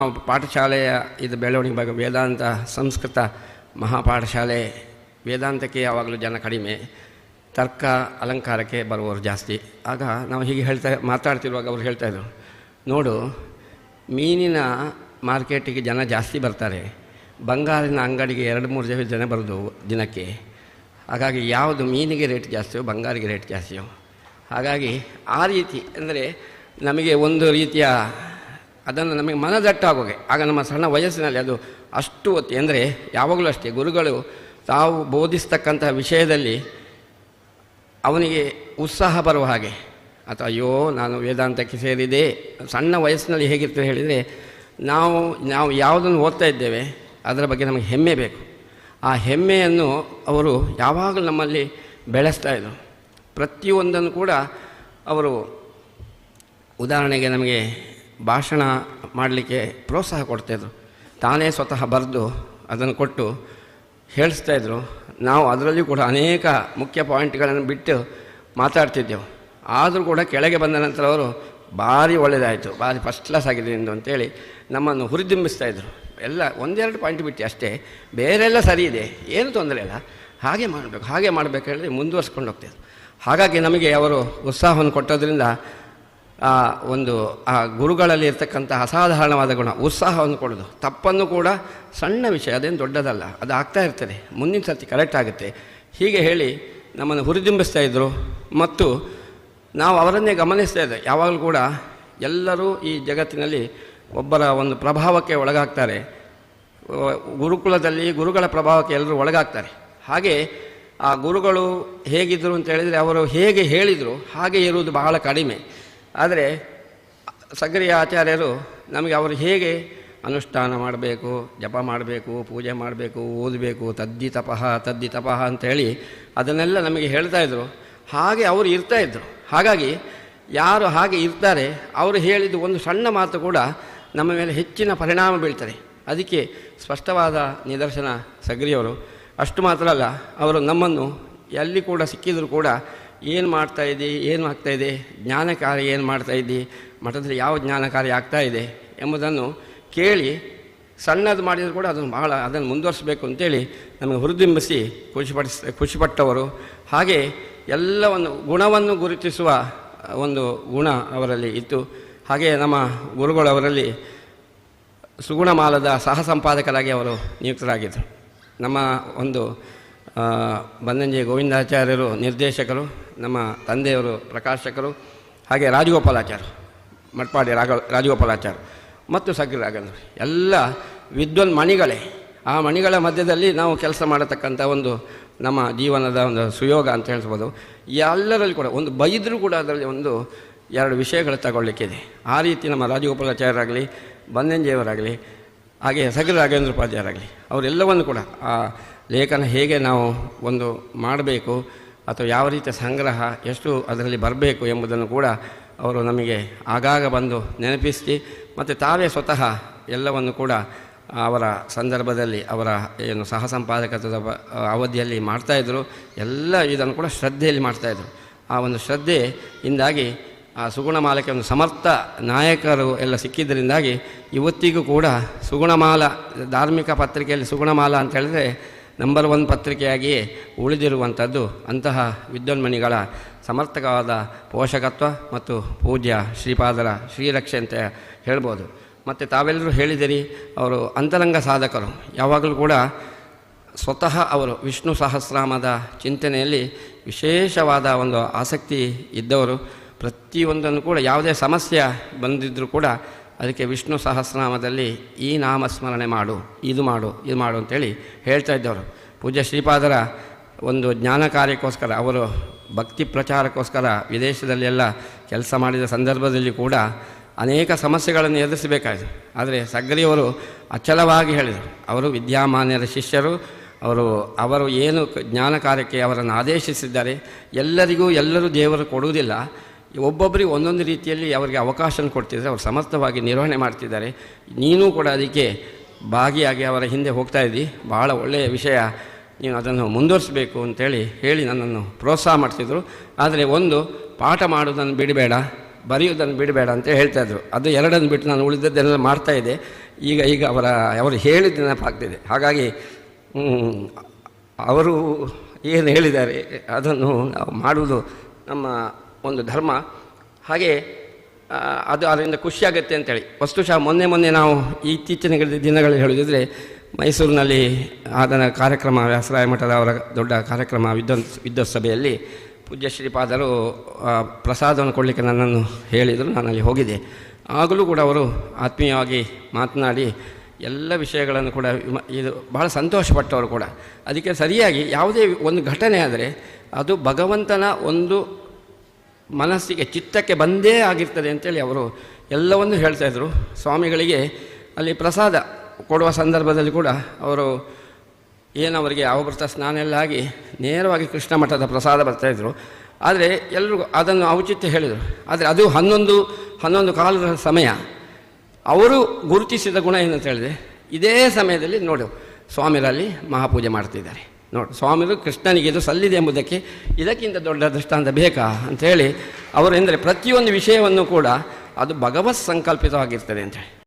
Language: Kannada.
ನಾವು ಪಾಠಶಾಲೆಯ ಇದು ಬೆಳವಣಿಗೆ ಬಗ್ಗೆ ವೇದಾಂತ ಸಂಸ್ಕೃತ ಮಹಾಪಾಠಶಾಲೆ ವೇದಾಂತಕ್ಕೆ ಯಾವಾಗಲೂ ಜನ ಕಡಿಮೆ. ತರ್ಕ, ಅಲಂಕಾರಕ್ಕೆ ಬರುವವರು ಜಾಸ್ತಿ. ಆಗ ನಾವು ಹೀಗೆ ಹೇಳ್ತಾ ಮಾತಾಡ್ತಿರುವಾಗ ಅವರು ಹೇಳ್ತಾಯಿದ್ರು ನೋಡು, ಮೀನಿನ ಮಾರ್ಕೆಟಿಗೆ ಜನ ಜಾಸ್ತಿ ಬರ್ತಾರೆ. ಬಂಗಾರಿನ ಅಂಗಡಿಗೆ ಎರಡು ಮೂರು ಜನ ಜನ ಬರೋದು ದಿನಕ್ಕೆ. ಹಾಗಾಗಿ ಯಾವುದು ಮೀನಿಗೆ ರೇಟ್ ಜಾಸ್ತಿಯೋ ಬಂಗಾರಿಗೆ ರೇಟ್ ಜಾಸ್ತಿಯೋ. ಹಾಗಾಗಿ ಆ ರೀತಿ, ಅಂದರೆ ನಮಗೆ ಒಂದು ರೀತಿಯ ಅದನ್ನು ನಮಗೆ ಮನದಟ್ಟಾಗೋಗೆ ಆಗ ನಮ್ಮ ಸಣ್ಣ ವಯಸ್ಸಿನಲ್ಲಿ ಅದು ಅಷ್ಟು ಒತ್ತಿ ಅಂದರೆ ಯಾವಾಗಲೂ ಅಷ್ಟೇ, ಗುರುಗಳು ತಾವು ಬೋಧಿಸ್ತಕ್ಕಂತಹ ವಿಷಯದಲ್ಲಿ ಅವನಿಗೆ ಉತ್ಸಾಹ ಬರುವ ಹಾಗೆ, ಅಥವಾ ಅಯ್ಯೋ, ನಾನು ವೇದಾಂತಕ್ಕೆ ಸೇರಿದೆ, ಸಣ್ಣ ವಯಸ್ಸಿನಲ್ಲಿ ಹೇಗಿರ್ತದೆ ಹೇಳಿದರೆ, ನಾವು ನಾವು ಯಾವುದನ್ನು ಓದ್ತಾ ಇದ್ದೇವೆ, ಅದರ ಬಗ್ಗೆ ನಮಗೆ ಹೆಮ್ಮೆ ಬೇಕು. ಆ ಹೆಮ್ಮೆಯನ್ನು ಅವರು ಯಾವಾಗಲೂ ನಮ್ಮಲ್ಲಿ ಬೆಳೆಸ್ತಾ ಇದ್ದರು ಪ್ರತಿಯೊಂದನ್ನು ಕೂಡ ಅವರು ಉದಾಹರಣೆಗೆ ನಮಗೆ ಭಾಷಣ ಮಾಡಲಿಕ್ಕೆ ಪ್ರೋತ್ಸಾಹ ಕೊಡ್ತಾಯಿದ್ರು ತಾನೇ ಸ್ವತಃ ಬರೆದು ಅದನ್ನು ಕೊಟ್ಟು ಹೇಳಿಸ್ತಾಯಿದ್ರು ನಾವು ಅದರಲ್ಲಿಯೂ ಕೂಡ ಅನೇಕ ಮುಖ್ಯ ಪಾಯಿಂಟ್ಗಳನ್ನು ಬಿಟ್ಟು ಮಾತಾಡ್ತಿದ್ದೆವು. ಆದರೂ ಕೂಡ ಕೆಳಗೆ ಬಂದ ನಂತರ ಅವರು ಭಾರಿ ಒಳ್ಳೆಯದಾಯಿತು ಭಾರಿ ಫಸ್ಟ್ ಕ್ಲಾಸ್ ಆಗಿದೆ ಎಂದು ಅಂತೇಳಿ ನಮ್ಮನ್ನು ಹುರಿದುಂಬಿಸ್ತಾಯಿದ್ರು ಎಲ್ಲ ಒಂದೆರಡು ಪಾಯಿಂಟ್ ಬಿಟ್ಟು ಅಷ್ಟೇ. ಬೇರೆಲ್ಲ ಸರಿ ಇದೆ. ಏನು ತೊಂದರೆ ಇಲ್ಲ. ಹಾಗೆ ಮಾಡಬೇಕು. ಹಾಗೆ ಮಾಡಬೇಕು ಹೇಳಿ ಮುಂದುವರ್ಸ್ಕೊಂಡು ಹೋಗ್ತಿದ್ರು. ಹಾಗಾಗಿ ನಮಗೆ ಅವರು ಉತ್ಸಾಹವನ್ನು ಕೊಟ್ಟೋದ್ರಿಂದ ಆ ಒಂದು, ಆ ಗುರುಗಳಲ್ಲಿ ಇರ್ತಕ್ಕಂಥ ಅಸಾಧಾರಣವಾದ ಗುಣ, ಉತ್ಸಾಹವನ್ನು ಕೊಡೋದು ತಪ್ಪನ್ನು ಕೂಡ ಸಣ್ಣ ವಿಷಯ, ಅದೇನು ದೊಡ್ಡದಲ್ಲ, ಅದು ಆಗ್ತಾ ಇರ್ತದೆ. ಮುಂದಿನ ಸರ್ತಿ ಕರೆಕ್ಟ್ ಆಗುತ್ತೆ. ಹೀಗೆ ಹೇಳಿ ನಮ್ಮನ್ನು ಹುರಿದುಂಬಿಸ್ತಾ ಇದ್ದರು ಮತ್ತು ನಾವು ಅವರನ್ನೇ ಗಮನಿಸ್ತಾ ಇದ್ದೆ. ಯಾವಾಗಲೂ ಕೂಡ ಎಲ್ಲರೂ ಈ ಜಗತ್ತಿನಲ್ಲಿ ಒಬ್ಬರ ಒಂದು ಪ್ರಭಾವಕ್ಕೆ ಒಳಗಾಗ್ತಾರೆ. ಗುರುಕುಲದಲ್ಲಿ ಗುರುಗಳ ಪ್ರಭಾವಕ್ಕೆ ಎಲ್ಲರೂ ಒಳಗಾಗ್ತಾರೆ. ಹಾಗೆ ಆ ಗುರುಗಳು ಹೇಗಿದ್ದರು ಅಂತ ಹೇಳಿದರೆ, ಅವರು ಹೇಗೆ ಹೇಳಿದರು, ಹಾಗೆ ಇರುವುದು ಬಹಳ ಕಡಿಮೆ. ಆದರೆ ಸಗರಿಯ ಆಚಾರ್ಯರು ನಮಗೆ ಅವರು ಹೇಗೆ ಅನುಷ್ಠಾನ ಮಾಡಬೇಕು, ಜಪ ಮಾಡಬೇಕು, ಪೂಜೆ ಮಾಡಬೇಕು, ಓದಬೇಕು, ತದ್ದಿ ತಪಃ ತದ್ದಿ ತಪಃ ಅಂತೇಳಿ ಅದನ್ನೆಲ್ಲ ನಮಗೆ ಹೇಳ್ತಾ ಇದ್ದರು ಹಾಗೆ ಅವರು ಇರ್ತಾಯಿದ್ರು ಹಾಗಾಗಿ ಯಾರು ಹಾಗೆ ಇರ್ತಾರೆ, ಅವರು ಹೇಳಿದ್ದು ಒಂದು ಸಣ್ಣ ಮಾತು ಕೂಡ ನಮ್ಮ ಮೇಲೆ ಹೆಚ್ಚಿನ ಪರಿಣಾಮ ಬೀಳ್ತದೆ. ಅದಕ್ಕೆ ಸ್ಪಷ್ಟವಾದ ನಿದರ್ಶನ ಸಗ್ರಿಯವರು ಅಷ್ಟು ಮಾತ್ರ ಅಲ್ಲ, ಅವರು ನಮ್ಮನ್ನು ಎಲ್ಲಿ ಕೂಡ ಸಿಕ್ಕಿದರೂ ಕೂಡ ಏನು ಮಾಡ್ತಾ ಇದ್ದಿ, ಏನು ಆಗ್ತಾ ಇದೆ? ಜ್ಞಾನ ಕಾರ್ಯ ಏನು ಮಾಡ್ತಾ ಇದ್ದಿ? ಮಠದಲ್ಲಿ ಯಾವ ಜ್ಞಾನ ಕಾರ್ಯ ಆಗ್ತಾ ಇದೆ ಎಂಬುದನ್ನು ಕೇಳಿ ಸಣ್ಣದು ಮಾಡಿದರೂ ಕೂಡ ಅದನ್ನು ಬಹಳ ಅದನ್ನು ಮುಂದುವರಿಸಬೇಕು ಅಂತೇಳಿ ನಮಗೆ ಹುರಿದುಂಬಿಸಿ ಖುಷಿಪಡಿಸ್, ಖುಷಿಪಟ್ಟವರು. ಹಾಗೆ ಎಲ್ಲವನ್ನು ಗುಣವನ್ನು ಗುರುತಿಸುವ ಒಂದು ಗುಣ ಅವರಲ್ಲಿ ಇತ್ತು. ಹಾಗೆ ನಮ್ಮ ಗುರುಗಳವರಲ್ಲಿ ಸುಗುಣಮಾಲದ ಸಹ ಸಂಪಾದಕರಾಗಿ ಅವರು ನಿಯುಕ್ತರಾಗಿದ್ದರು. ನಮ್ಮ ಒಂದು ಬನ್ನಂಜೆ ಗೋವಿಂದಾಚಾರ್ಯರು ನಿರ್ದೇಶಕರು, ನಮ್ಮ ತಂದೆಯವರು ಪ್ರಕಾಶಕರು, ಹಾಗೆ ರಾಜಗೋಪಾಲಾಚಾರ್ಯ ಮಟ್ಪಾಡಿ ರಾಘ ರಾಜಗೋಪಾಲಾಚಾರ್ಯ, ಮತ್ತು ಸಗ್ರಿ ರಾಘವೇಂದ್ರ, ಎಲ್ಲ ವಿದ್ವನ್ ಮಣಿಗಳೇ ಆ ಮಣಿಗಳ ಮಧ್ಯದಲ್ಲಿ ನಾವು ಕೆಲಸ ಮಾಡತಕ್ಕಂಥ ಒಂದು ನಮ್ಮ ಜೀವನದ ಒಂದು ಸುಯೋಗ ಅಂತ ಹೇಳ್ಬೋದು. ಎಲ್ಲರಲ್ಲಿ ಕೂಡ, ಒಂದು ಬೈದರೂ ಕೂಡ ಅದರಲ್ಲಿ ಒಂದು ಎರಡು ವಿಷಯಗಳು ತಗೊಳ್ಳಿಕ್ಕಿದೆ. ಆ ರೀತಿ ನಮ್ಮ ರಾಜಗೋಪಾಲಾಚಾರ್ಯರಾಗಲಿ ಬನ್ನಂಜೆಯವರಾಗಲಿ ಹಾಗೆ ಸಗರ ರಾಘವೇಂದ್ರ ಉಪಾಧ್ಯಾಯರಾಗಲಿ, ಅವರೆಲ್ಲವನ್ನು ಕೂಡ ಆ ಲೇಖನ ಹೇಗೆ ನಾವು ಒಂದು ಮಾಡಬೇಕು ಅಥವಾ ಯಾವ ರೀತಿಯ ಸಂಗ್ರಹ ಎಷ್ಟು ಅದರಲ್ಲಿ ಬರಬೇಕು ಎಂಬುದನ್ನು ಕೂಡ ಅವರು ನಮಗೆ ಆಗಾಗ ಬಂದು ನೆನಪಿಸಿ ಮತ್ತು ತಾವೇ ಸ್ವತಃ ಎಲ್ಲವನ್ನು ಕೂಡ ಅವರ ಸಂದರ್ಭದಲ್ಲಿ ಅವರ ಏನು ಸಹ ಸಂಪಾದಕತ್ವದ ಅವಧಿಯಲ್ಲಿ ಮಾಡ್ತಾಯಿದ್ರು ಎಲ್ಲ ಇದನ್ನು ಕೂಡ ಶ್ರದ್ಧೆಯಲ್ಲಿ ಮಾಡ್ತಾಯಿದ್ರು ಆ ಒಂದು ಶ್ರದ್ಧೆಯಿಂದಾಗಿ ಆ ಸುಗುಣಮಾಲಕ್ಕೆ ಒಂದು ಸಮರ್ಥ ನಾಯಕರು ಎಲ್ಲ ಸಿಕ್ಕಿದ್ದರಿಂದಾಗಿ ಇವತ್ತಿಗೂ ಕೂಡ ಸುಗುಣಮಾಲ ಧಾರ್ಮಿಕ ಪತ್ರಿಕೆಯಲ್ಲಿ ಸುಗುಣಮಾಲ ಅಂತ ಹೇಳಿದ್ರೆ ನಂಬರ್ ಒನ್ ಪತ್ರಿಕೆಯಾಗಿ ಉಳಿದಿರುವಂಥದ್ದು ಅಂತಹ ವಿದ್ವನ್ಮಣಿಗಳ ಸಮರ್ಥಕವಾದ ಪೋಷಕತ್ವ ಮತ್ತು ಪೂಜ್ಯ ಶ್ರೀಪಾದರ ಶ್ರೀರಕ್ಷೆ ಅಂತ ಹೇಳ್ಬೋದು. ಮತ್ತು ತಾವೆಲ್ಲರೂ ಹೇಳಿದಿರಿ, ಅವರು ಅಂತರಂಗ ಸಾಧಕರು. ಯಾವಾಗಲೂ ಕೂಡ ಸ್ವತಃ ಅವರು ವಿಷ್ಣು ಸಹಸ್ರಾಮದ ಚಿಂತನೆಯಲ್ಲಿ ವಿಶೇಷವಾದ ಒಂದು ಆಸಕ್ತಿ ಇದ್ದವರು. ಪ್ರತಿಯೊಂದನ್ನು ಕೂಡ ಯಾವುದೇ ಸಮಸ್ಯೆ ಬಂದಿದ್ದರೂ ಕೂಡ ಅದಕ್ಕೆ ವಿಷ್ಣು ಸಹಸ್ರನಾಮದಲ್ಲಿ ಈ ನಾಮಸ್ಮರಣೆ ಮಾಡು, ಇದು ಮಾಡು ಇದು ಮಾಡು ಅಂತೇಳಿ ಹೇಳ್ತಾ ಇದ್ದವರು. ಪೂಜ್ಯ ಶ್ರೀಪಾದರ ಒಂದು ಜ್ಞಾನ ಕಾರ್ಯಕ್ಕೋಸ್ಕರ, ಅವರು ಭಕ್ತಿ ಪ್ರಚಾರಕ್ಕೋಸ್ಕರ ವಿದೇಶದಲ್ಲೆಲ್ಲ ಕೆಲಸ ಮಾಡಿದ ಸಂದರ್ಭದಲ್ಲಿ ಕೂಡ ಅನೇಕ ಸಮಸ್ಯೆಗಳನ್ನು ಎದುರಿಸಬೇಕಾಯಿತು. ಆದರೆ ಸಗ್ರಿಯವರು ಅಚಲವಾಗಿ ಹೇಳಿದರು. ಅವರು ವಿದ್ಯಾಮಾನ್ಯರ ಶಿಷ್ಯರು, ಅವರು ಅವರು ಏನು ಜ್ಞಾನ ಕಾರ್ಯಕ್ಕೆ ಅವರನ್ನು ಆದೇಶಿಸಿದ್ದಾರೆ, ಎಲ್ಲರಿಗೂ ಎಲ್ಲರೂ ದೇವರು ಕೊಡುವುದಿಲ್ಲ ಒಬ್ಬೊಬ್ಬರಿಗೆ ಒಂದೊಂದು ರೀತಿಯಲ್ಲಿ ಅವರಿಗೆ ಅವಕಾಶ ಕೊಡ್ತಿದ್ದಾರೆ, ಅವರು ಸಮರ್ಥವಾಗಿ ನಿರ್ವಹಣೆ ಮಾಡ್ತಿದ್ದಾರೆ. ನೀನು ಕೂಡ ಅದಕ್ಕೆ ಭಾಗಿಯಾಗಿ ಅವರ ಹಿಂದೆ ಹೋಗ್ತಾ ಇದ್ದಿ. ಭಾಳ ಒಳ್ಳೆಯ ವಿಷಯ. ನೀನು ಅದನ್ನು ಮುಂದುವರಿಸಬೇಕು ಅಂತೇಳಿ ಹೇಳಿ ನನ್ನನ್ನು ಪ್ರೋತ್ಸಾಹ ಮಾಡ್ತಿದ್ರು. ಆದರೆ ಒಂದು, ಪಾಠ ಮಾಡೋದನ್ನು ಬಿಡಬೇಡ, ಬರೆಯುವುದನ್ನು ಬಿಡಬೇಡ ಅಂತ ಹೇಳ್ತಾಯಿದ್ರು ಅದು ಎರಡನ್ನು ಬಿಟ್ಟು ನಾನು ಉಳಿದದ್ದೆಲ್ಲ ಮಾಡ್ತಾಯಿದ್ದೆ ಈಗ ಈಗ ಅವರ, ಅವರು ಹೇಳಿದ ನೆನಪಾಗ್ತಿದೆ ಹಾಗಾಗಿ ಅವರು ಏನು ಹೇಳಿದ್ದಾರೆ, ಅದನ್ನು ನಾವು ಮಾಡುವುದು ನಮ್ಮ ಒಂದು ಧರ್ಮ. ಹಾಗೆ ಅದು ಅದರಿಂದ ಖುಷಿಯಾಗುತ್ತೆ ಅಂತೇಳಿ. ವಸ್ತುಶಃ ಮೊನ್ನೆ ಮೊನ್ನೆ ನಾವು ಇತ್ತೀಚಿನ ದಿನಗಳಲ್ಲಿ ಹೇಳುವುದಿದ್ರೆ, ಮೈಸೂರಿನಲ್ಲಿ ಆದನ ಕಾರ್ಯಕ್ರಮ, ವ್ಯಾಸರಾಯ ಮಠದ ಅವರ ದೊಡ್ಡ ಕಾರ್ಯಕ್ರಮ ವಿದ್ವಂತ್ ಸಭೆಯಲ್ಲಿ ಪೂಜ್ಯ ಶ್ರೀಪಾದರು ಪ್ರಸಾದವನ್ನು ಕೊಡಲಿಕ್ಕೆ ನನ್ನನ್ನು ಹೇಳಿದರು ನಾನು ಅಲ್ಲಿ ಹೋಗಿದ್ದೆ. ಆಗಲೂ ಕೂಡ ಅವರು ಆತ್ಮೀಯವಾಗಿ ಮಾತನಾಡಿ ಎಲ್ಲ ವಿಷಯಗಳನ್ನು ಕೂಡ ಇದು ಬಹಳ ಸಂತೋಷಪಟ್ಟವರು ಕೂಡ. ಅದಕ್ಕೆ ಸರಿಯಾಗಿ ಯಾವುದೇ ಒಂದು ಘಟನೆ ಆದರೆ, ಅದು ಭಗವಂತನ ಒಂದು ಮನಸ್ಸಿಗೆ ಚಿತ್ತಕ್ಕೆ ಬಂದೇ ಆಗಿರ್ತದೆ ಅಂತೇಳಿ ಅವರು ಎಲ್ಲವನ್ನು ಹೇಳ್ತಾಯಿದ್ರು ಸ್ವಾಮಿಗಳಿಗೆ ಅಲ್ಲಿ ಪ್ರಸಾದ ಕೊಡುವ ಸಂದರ್ಭದಲ್ಲಿ ಕೂಡ ಅವರು ಏನು ಅವರಿಗೆ ಅವಭೃತ ಸ್ನಾನ ಎಲ್ಲ ಆಗಿ ನೇರವಾಗಿ ಕೃಷ್ಣ ಮಠದ ಪ್ರಸಾದ ಬರ್ತಾಯಿದ್ರು ಆದರೆ ಎಲ್ಲರಿಗೂ ಅದನ್ನು ಔಚಿತ್ಯ ಹೇಳಿದರು. ಆದರೆ ಅದು ಹನ್ನೊಂದು ಹನ್ನೊಂದು ಕಾಲದ ಸಮಯ. ಅವರು ಗುರುತಿಸಿದ ಗುಣ ಏನಂತ ಹೇಳಿದೆ ಇದೇ ಸಮಯದಲ್ಲಿ ನೋಡು, ಸ್ವಾಮಿರಲ್ಲಿ ಮಹಾಪೂಜೆ ಮಾಡ್ತಿದ್ದಾರೆ. ನೋಡಿ ಕೃಷ್ಣನಿಗೆ ಇದು ಸಲ್ಲಿದೆ ಎಂಬುದಕ್ಕೆ ಇದಕ್ಕಿಂತ ದೊಡ್ಡ ದೃಷ್ಟಾಂತ ಬೇಕಾ ಅಂಥೇಳಿ ಅವರು ಎಂದರೆ ಪ್ರತಿಯೊಂದು ವಿಷಯವನ್ನು ಕೂಡ ಅದು ಭಗವತ್ ಸಂಕಲ್ಪಿತವಾಗಿರ್ತದೆ ಅಂತೇಳಿ